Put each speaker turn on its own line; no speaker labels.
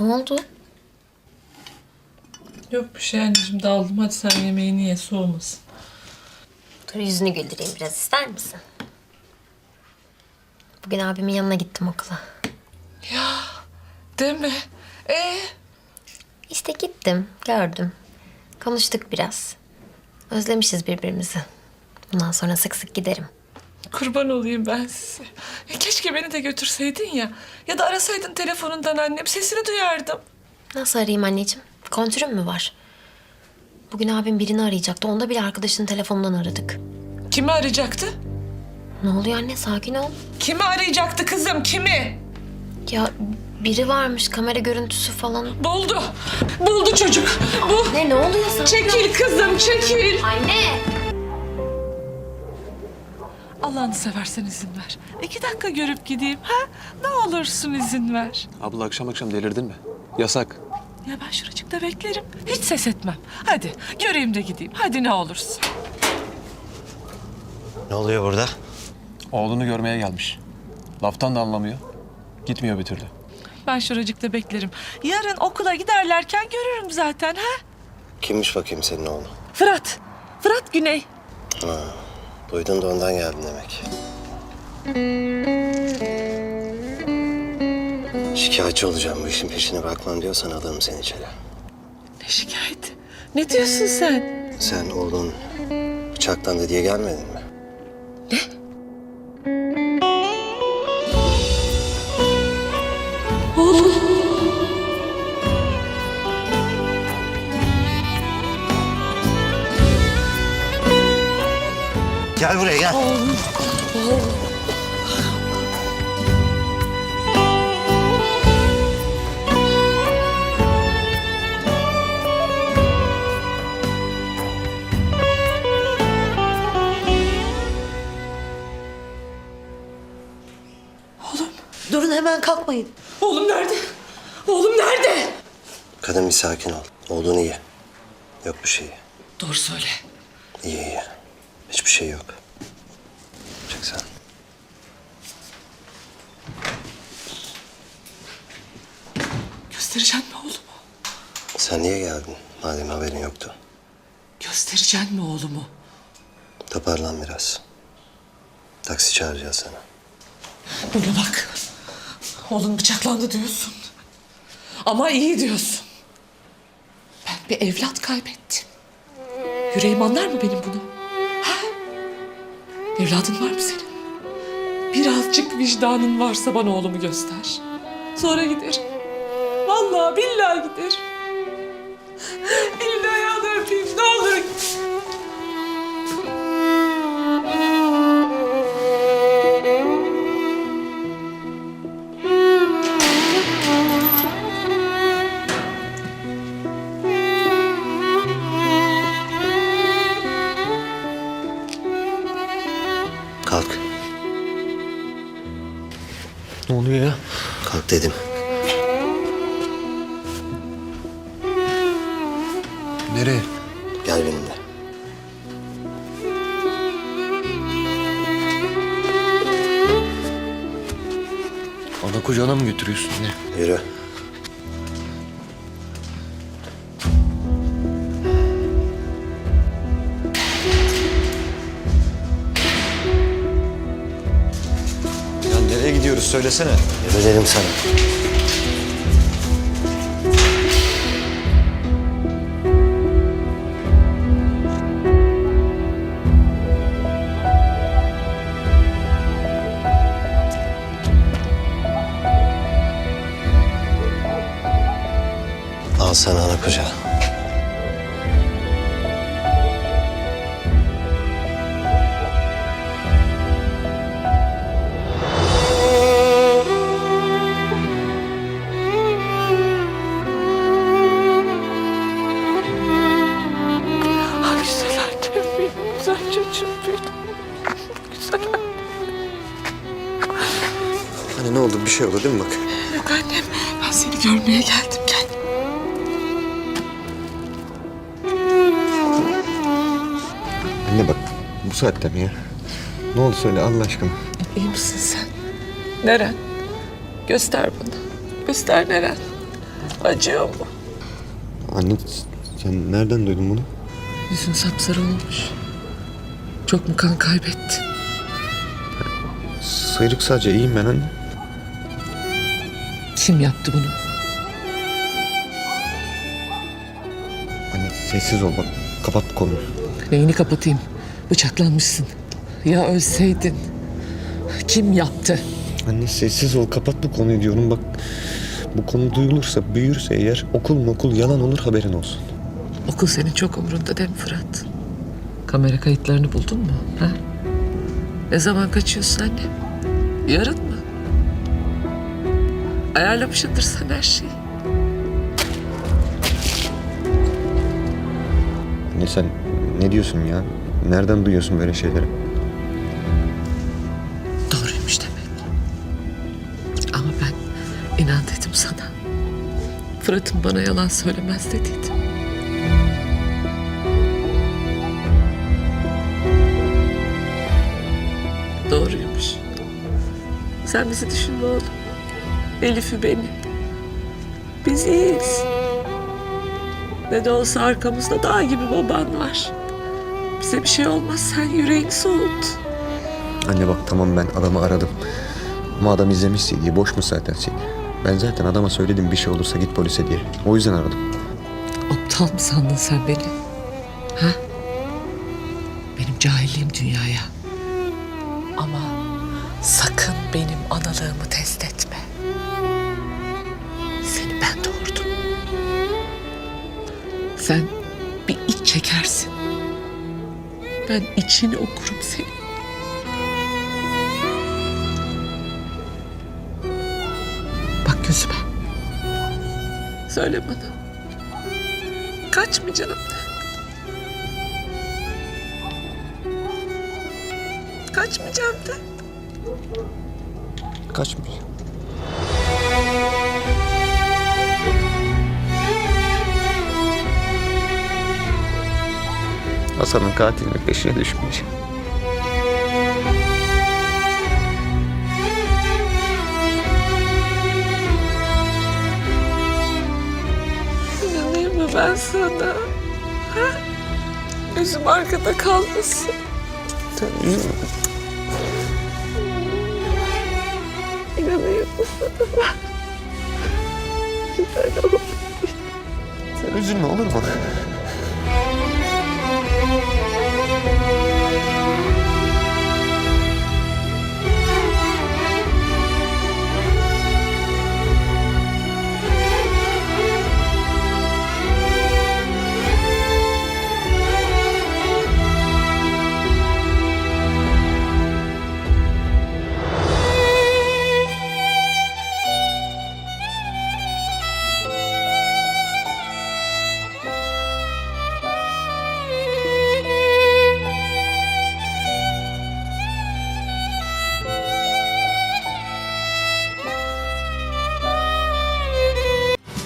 Ne oldu?
Yok bir şey anneciğim daldım. Hadi sen yemeğini ye soğumasın.
Dur yüzünü güldüreyim biraz ister misin? Bugün abimin yanına gittim okula.
Değil mi? Ee?
İşte gittim, gördüm. Konuştuk biraz. Özlemişiz birbirimizi. Bundan sonra sık sık giderim.
Kurban olayım ben size. Ya keşke beni de götürseydin ya. Ya da arasaydın telefonundan annem. Sesini duyardım.
Nasıl arayayım anneciğim? Kontürüm mü var? Bugün abim birini arayacaktı. Onda bile arkadaşının telefonundan aradık.
Kimi arayacaktı?
Ne oluyor anne? Sakin ol.
Kimi arayacaktı kızım? Kimi?
Ya biri varmış kamera görüntüsü falan.
Buldu. Buldu çocuk. Bu.
Ne ne oluyor sana?
Çekil kızım çekil.
Anne!
Allah'ını seversen izin ver. İki dakika görüp gideyim. Ha? Ne olursun izin ver.
Abla akşam akşam delirdin mi? Yasak.
Ya ben şuracıkta beklerim. Hiç ses etmem. Hadi göreyim de gideyim. Hadi ne olursun.
Ne oluyor burada?
Oğlunu görmeye gelmiş. Laftan da anlamıyor. Gitmiyor bir türlü.
Ben şuracıkta beklerim. Yarın okula giderlerken görürüm zaten ha?
Kimmiş bakayım senin oğlun?
Fırat. Fırat Güney.
Duydun da ondan geldin demek. Şikayetçi olacağım bu işin peşine bakmam diyorsan alırım seni içeri.
Ne şikayeti? Ne diyorsun sen?
Sen oğlun bıçaklandı diye gelmedin mi? Gel buraya gel.
Durun hemen kalkmayın.
Oğlum nerede? Oğlum nerede?
Kadın bir sakin ol. Oğlun iyi. Yok bir şey.
Doğru söyle.
İyi iyi. Hiçbir şey yok. Çık sen.
Göstereceksin mi oğlumu?
Sen niye geldin? Madem haberin yoktu.
Göstereceksin mi oğlumu?
Toparlan biraz. Taksi çağıracağız sana.
Bana bak. Oğlum bıçaklandı diyorsun. Ama iyi diyorsun. Ben bir evlat kaybettim. Yüreğim anlar mı benim bunu? Evladın var mı senin? Birazcık vicdanın varsa bana oğlumu göster. Sonra giderim. Vallahi billahi giderim.
Kalk dedim.
Nereye?
Gel benimle.
Ana kucağına mı götürüyorsun ya?
Yürü.
Söylesene.
Yürü dedim sana. Al sana ana kucağı.
Çocuğum benim. Güzel annem.
Hani ne oldu bir şey oldu değil mi bak?
Yok annem, ben seni görmeye geldim. Gel.
Anne bak bu saatte mi ya? Ne oldu söyle Allah aşkına.
İyi misin sen? Neren? Göster bana. Göster neren? Acıyor mu?
Anne sen nereden duydun bunu?
Yüzün sapsarı olmuş. Çok mu kan kaybettin?
Sıyrık sadece iyiyim ben anne.
Kim yaptı bunu?
Anne sessiz ol bak. Kapat bu konuyu.
Neyini kapatayım? Bıçaklanmışsın. Ya ölseydin? Kim yaptı?
Anne sessiz ol kapat bu konuyu diyorum bak. Bu konu duyulursa büyürse eğer okul okul yalan olur haberin olsun.
Okul senin çok umurunda değil mi Fırat? Kamera kayıtlarını buldun mu? Ha? Ne zaman kaçıyorsun anne? Yarın mı? Ayarlamışsındır sen her şeyi.
Anne sen ne diyorsun ya? Nereden duyuyorsun böyle şeyleri?
Doğruymuş demek. Ama ben inan dedim sana. Fırat'ın bana yalan söylemez dediydim. Doğruymuş. Sen bizi düşünme oğlum. Elif'i beni. Biz iyiyiz. Ne de olsa arkamızda dağ gibi baban var. Bize bir şey olmaz sen yüreğini soğut.
Anne bak tamam ben adamı aradım. Ama adam izlemiş CD'yi. Boş mu zaten CD? Ben zaten adama söyledim bir şey olursa git polise diye. O yüzden aradım.
Aptal mı sandın sen beni? Ha? Benim cahilliğim dünyaya. Ama sakın benim analığımı test etme. Seni ben doğurdum. Sen bir iç çekersin. Ben içini okurum senin. Bak gözüme. Söyle bana. Kaçmayacağım de. Kaçmayacağım de.
Kaçmış. Hasan'ın katilinin peşine düşmeyeceğim.
İnanayım mı ben sana? Ha? Gözüm arkada kalmasın. İnanayım
Sen üzülme olur mu?